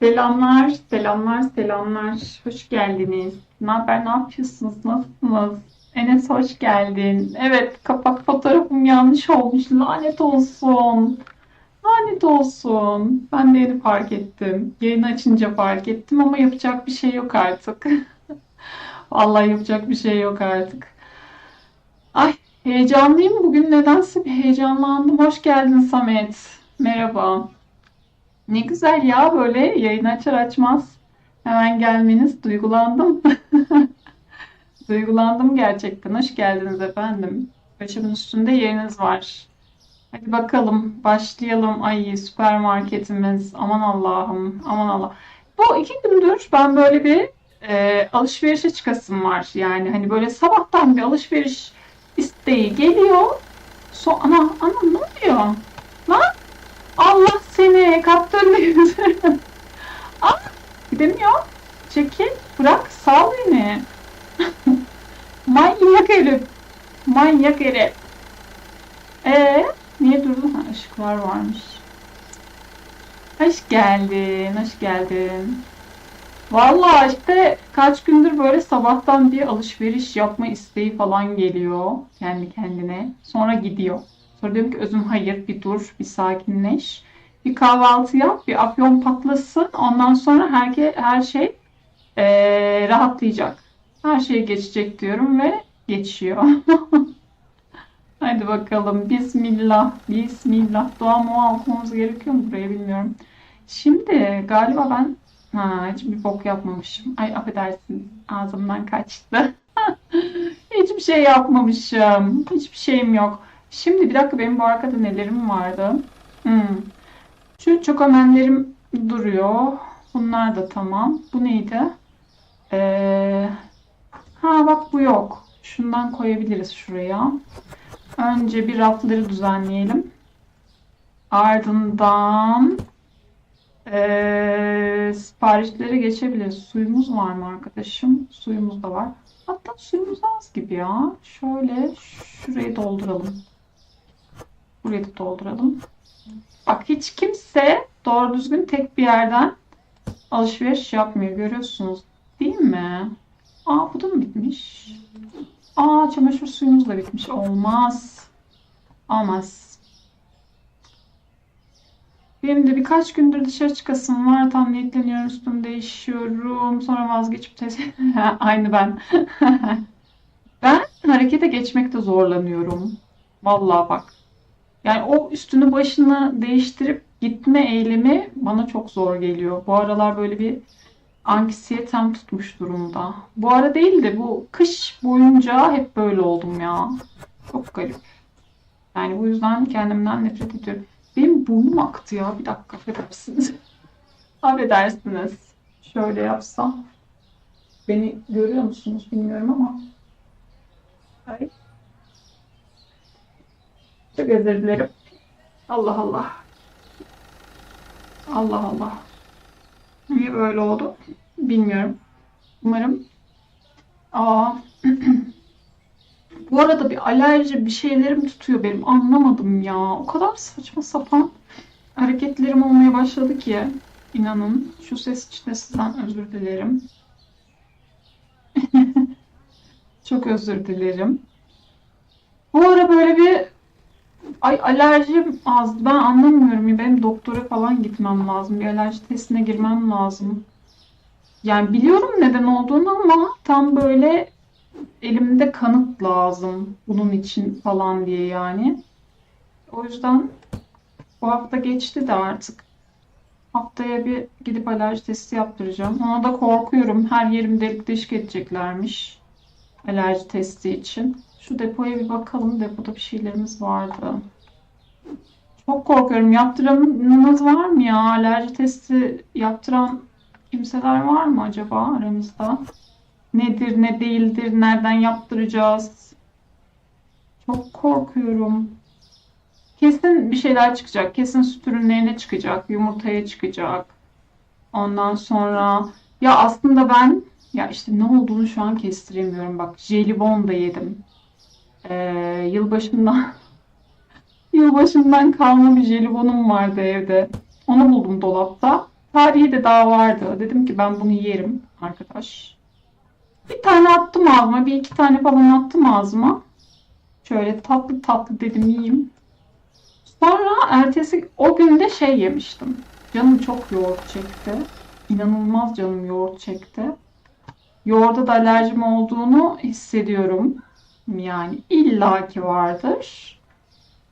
Selamlar, selamlar, selamlar. Hoş geldiniz. Ne haber, ne yapıyorsunuz, nasılsınız? Enes hoş geldin. Evet, kapak fotoğrafım yanlış olmuş. Lanet olsun. Lanet olsun. Ben de yeni fark ettim. Yayını açınca fark ettim ama yapacak bir şey yok artık. Vallahi yapacak bir şey yok artık. Ay, heyecanlıyım. Bugün nedense bir heyecanlandım. Hoş geldin Samet. Merhaba. Ne güzel ya böyle yayın açar açmaz hemen gelmeniz. Duygulandım. Duygulandım gerçekten. Hoş geldiniz efendim. Başımın üstünde yeriniz var. Hadi bakalım başlayalım. Ay süpermarketimiz. Aman Allah'ım. Aman Allah. Bu iki gündür ben böyle bir e, alışverişe çıkasım var. Yani hani böyle sabahtan bir alışveriş isteği geliyor. So ana ana ne oluyor? Lan yüzünü. Ah gidemiyor. Çekil. Bırak. Sal beni. Manyak herif. Manyak herif. Ee, niye durdun? Ha, ışıklar varmış. Hoş geldin. Hoş geldin. Vallahi işte kaç gündür böyle sabahtan bir alışveriş yapma isteği falan geliyor kendi kendine. Sonra gidiyor. Sonra diyorum ki özüm hayır bir dur bir sakinleş. Bir kahvaltı yap bir afyon patlasın. Ondan sonra herke, her şey eee, rahatlayacak. Her şey geçecek diyorum ve geçiyor. Hadi bakalım. Bismillah. Bismillah. Dua mu okumamız gerekiyor mu buraya bilmiyorum. Şimdi galiba ben ha, hiçbir bok yapmamışım. Ay affedersin. Ağzımdan kaçtı. Hiçbir şey yapmamışım. Hiçbir şeyim yok. Şimdi bir dakika benim bu arkada nelerim vardı? Hmm. Şu çokomenlerim duruyor. Bunlar da tamam. Bu neydi? Ee, ha bak bu yok. Şundan koyabiliriz şuraya. Önce bir rafları düzenleyelim. Ardından ee, siparişlere geçebiliriz. Suyumuz var mı arkadaşım? Suyumuz da var. Hatta suyumuz az gibi ya. Şöyle şurayı dolduralım. Burayı da dolduralım. Bak hiç kimse doğru düzgün tek bir yerden alışveriş yapmıyor. Görüyorsunuz değil mi? Aa bu da mı bitmiş? Aa çamaşır suyumuz da bitmiş. Olmaz. Olmaz. Benim de birkaç gündür dışarı çıkasım var. Tam niyetleniyorum, üstümü değişiyorum. Sonra vazgeçip tez... Aynı ben. Ben harekete geçmekte zorlanıyorum. Vallahi bak. Yani o üstünü başını değiştirip gitme eylemi bana çok zor geliyor. Bu aralar böyle bir anksiyetem tutmuş durumda. Bu ara değil de bu kış boyunca hep böyle oldum ya. Çok garip. Yani bu yüzden kendimden nefret ediyorum. Benim burnum aktı ya. Bir dakika affedersiniz. Affedersiniz. Şöyle yapsam. Beni görüyor musunuz bilmiyorum ama. Ay. Çok özür dilerim. Allah Allah. Allah Allah. Niye böyle oldu? Bilmiyorum. Umarım. Aa. Bu arada bir alerji bir şeylerim tutuyor benim. Anlamadım ya. O kadar saçma sapan hareketlerim olmaya başladı ki. İnanın. Şu ses için de sizden özür dilerim. Çok özür dilerim. Bu ara böyle bir ay alerjim az. Ben anlamıyorum. Benim doktora falan gitmem lazım. Bir alerji testine girmem lazım. Yani biliyorum neden olduğunu ama tam böyle elimde kanıt lazım bunun için falan diye yani. O yüzden bu hafta geçti de artık. Haftaya bir gidip alerji testi yaptıracağım. Ona da korkuyorum. Her yerim delik deşik edeceklermiş. Alerji testi için. Şu depoya bir bakalım. Depoda bir şeylerimiz vardı. Çok korkuyorum. Yaptıranınız var mı ya? Alerji testi yaptıran kimseler var mı acaba aramızda? Nedir, ne değildir, nereden yaptıracağız? Çok korkuyorum. Kesin bir şeyler çıkacak. Kesin süt ürünlerine çıkacak. Yumurtaya çıkacak. Ondan sonra ya aslında ben ya işte ne olduğunu şu an kestiremiyorum. Bak jelibon da yedim. Ee, yılbaşından yılbaşından kalma bir jelibonum vardı evde. Onu buldum dolapta. tarihi de daha vardı. Dedim ki ben bunu yerim arkadaş. Bir tane attım ağzıma. Bir iki tane falan attım ağzıma. Şöyle tatlı tatlı dedim yiyeyim. Sonra ertesi o gün de şey yemiştim. Canım çok yoğurt çekti. İnanılmaz canım yoğurt çekti. Yoğurda da alerjim olduğunu hissediyorum. Yani illaki vardır.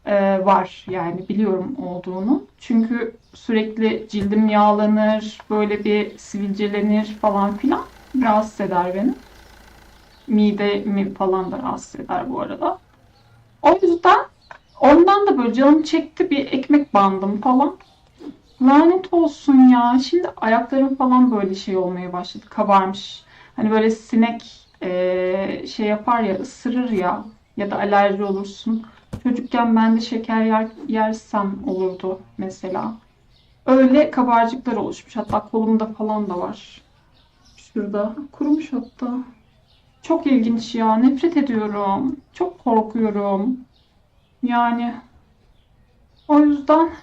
Ee, var yani biliyorum olduğunu. Çünkü sürekli cildim yağlanır, böyle bir sivilcelenir falan filan. Rahatsız eder beni. Midemi falan da rahatsız eder bu arada. O yüzden ondan da böyle canım çekti bir ekmek bandım falan. Lanet olsun ya. Şimdi ayaklarım falan böyle şey olmaya başladı. Kabarmış. Hani böyle sinek eee, şey yapar ya ısırır ya ya da alerji olursun. Çocukken ben de şeker yer, yersem olurdu mesela. Öyle kabarcıklar oluşmuş. Hatta kolumda falan da var. Şurada. Kurumuş hatta. Çok ilginç ya. Nefret ediyorum. Çok korkuyorum. Yani o yüzden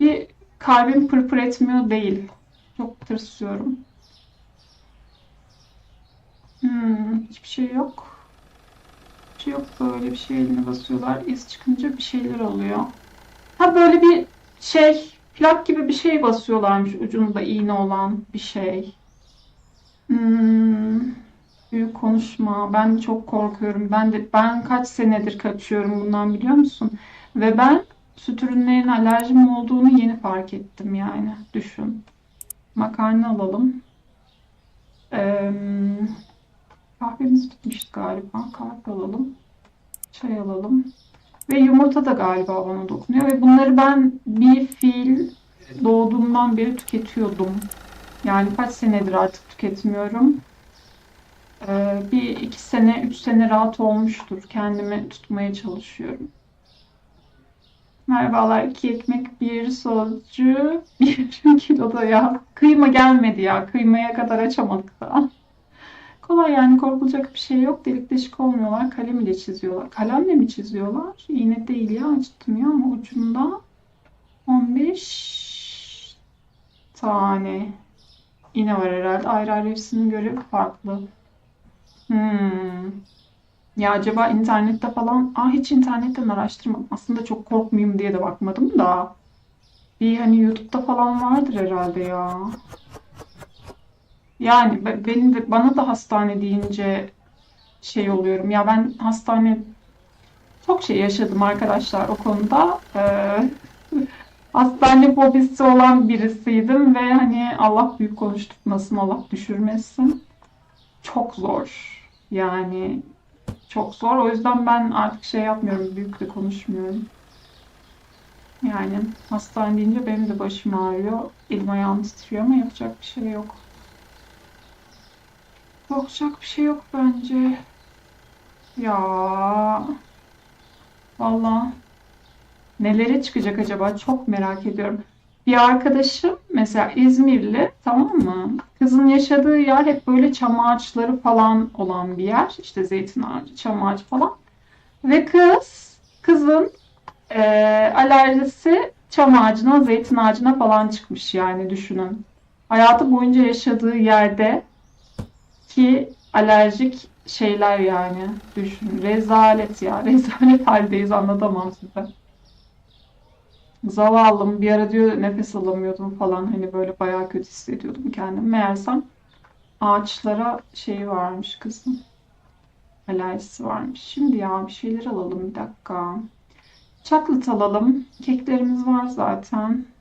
bir kalbim pırpır etmiyor değil. Çok tırsıyorum. Hmm, hiçbir şey yok. Bir şey yok böyle bir şey eline basıyorlar. İz çıkınca bir şeyler oluyor. Ha böyle bir şey plak gibi bir şey basıyorlarmış ucunda iğne olan bir şey. Hmm, büyük konuşma. Ben çok korkuyorum. Ben de ben kaç senedir kaçıyorum bundan biliyor musun? Ve ben süt ürünlerine alerjim olduğunu yeni fark ettim yani. Düşün. Makarna alalım. Eee Kahvemiz bitmişti galiba. Kahve alalım. Çay alalım. Ve yumurta da galiba bana dokunuyor. Ve bunları ben bir fiil doğduğumdan beri tüketiyordum. Yani kaç senedir artık tüketmiyorum. Ee, bir iki sene, üç sene rahat olmuştur. Kendimi tutmaya çalışıyorum. Merhabalar. iki ekmek, bir sözcü, bir kilo da ya. Kıyma gelmedi ya. Kıymaya kadar açamadık daha. Kolay yani korkulacak bir şey yok. Delik deşik olmuyorlar. Kalem ile çiziyorlar. Kalemle mi çiziyorlar? İğne değil ya ya ama ucunda 15 tane iğne var herhalde. Ayrı ayrı hepsinin görevi farklı. Hmm. Ya acaba internette falan... Aa hiç internetten araştırmadım. Aslında çok korkmayayım diye de bakmadım da. Bir hani YouTube'da falan vardır herhalde ya. Yani be- benim de bana da hastane deyince şey oluyorum. Ya ben hastane çok şey yaşadım arkadaşlar o konuda. Ee, hastane fobisi olan birisiydim ve hani Allah büyük konuşturmasın, Allah düşürmesin. Çok zor. Yani çok zor. O yüzden ben artık şey yapmıyorum, büyük de konuşmuyorum. Yani hastane deyince benim de başım ağrıyor. Elim ayağım titriyor ama yapacak bir şey yok. Korkacak bir şey yok bence. Ya valla nelere çıkacak acaba çok merak ediyorum. Bir arkadaşım mesela İzmirli tamam mı? Kızın yaşadığı yer hep böyle çam ağaçları falan olan bir yer. İşte zeytin ağacı, çam ağacı falan. Ve kız, kızın eee, alerjisi çam ağacına, zeytin ağacına falan çıkmış yani düşünün. Hayatı boyunca yaşadığı yerde ki alerjik şeyler yani düşün. Rezalet ya. Rezalet haldeyiz anlatamam size. Zavallım bir ara diyor nefes alamıyordum falan hani böyle bayağı kötü hissediyordum kendimi. Meğersem ağaçlara şey varmış kızım. Alerjisi varmış. Şimdi ya bir şeyler alalım bir dakika. Chocolate alalım. Keklerimiz var zaten.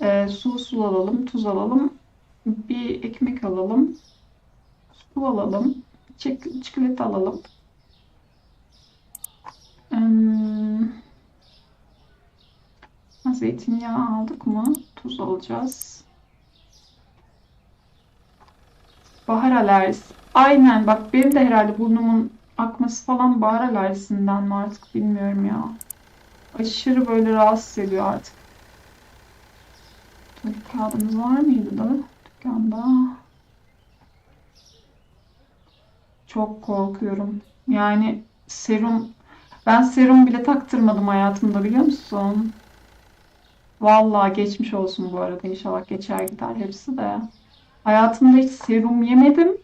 Ee, su su alalım. Tuz alalım. Bir ekmek alalım. Su alalım. Çik çikolata alalım. Hmm, zeytinyağı aldık mı? Tuz alacağız. Bahar alerjisi. Aynen bak benim de herhalde burnumun akması falan bahar alerjisinden mi artık bilmiyorum ya. Aşırı böyle rahatsız ediyor artık. Tuvalet kağıdımız var mıydı da dükkanda? Çok korkuyorum. Yani serum ben serum bile taktırmadım hayatımda biliyor musun? Vallahi geçmiş olsun bu arada. İnşallah geçer gider hepsi de. Hayatımda hiç serum yemedim.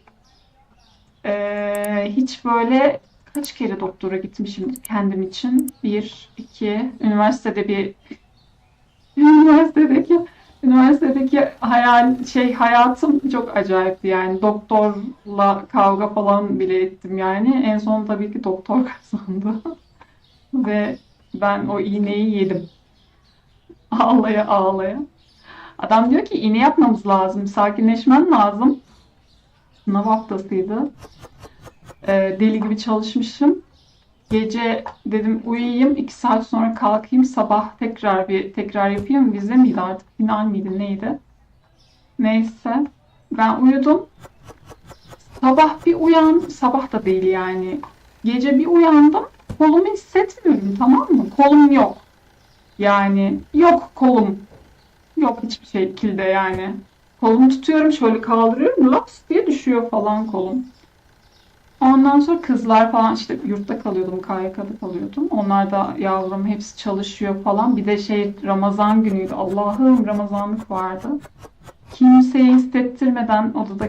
Ee, hiç böyle kaç kere doktora gitmişim kendim için. Bir, iki, üniversitede bir üniversitedeki üniversitedeki hayal şey hayatım çok acayipti yani. Doktorla kavga falan bile ettim yani. En son tabii ki doktor kazandı. Ve ben o iğneyi yedim. Ağlaya ağlaya. Adam diyor ki iğne yapmamız lazım sakinleşmen lazım. Sınav haftasıydı. Ee, deli gibi çalışmışım Gece dedim uyuyayım, iki saat sonra kalkayım, sabah tekrar bir tekrar yapayım. Vize miydi artık, final miydi, neydi? Neyse, ben uyudum. Sabah bir uyan, sabah da değil yani. Gece bir uyandım, kolumu hissetmiyorum, tamam mı? Kolum yok. Yani yok kolum. Yok hiçbir şekilde yani. Kolumu tutuyorum, şöyle kaldırıyorum, laps diye düşüyor falan kolum. Ondan sonra kızlar falan işte yurtta kalıyordum, KYK'da kalıyordum. Onlar da yavrum hepsi çalışıyor falan. Bir de şey Ramazan günüydü. Allah'ım Ramazanlık vardı. Kimseye hissettirmeden odada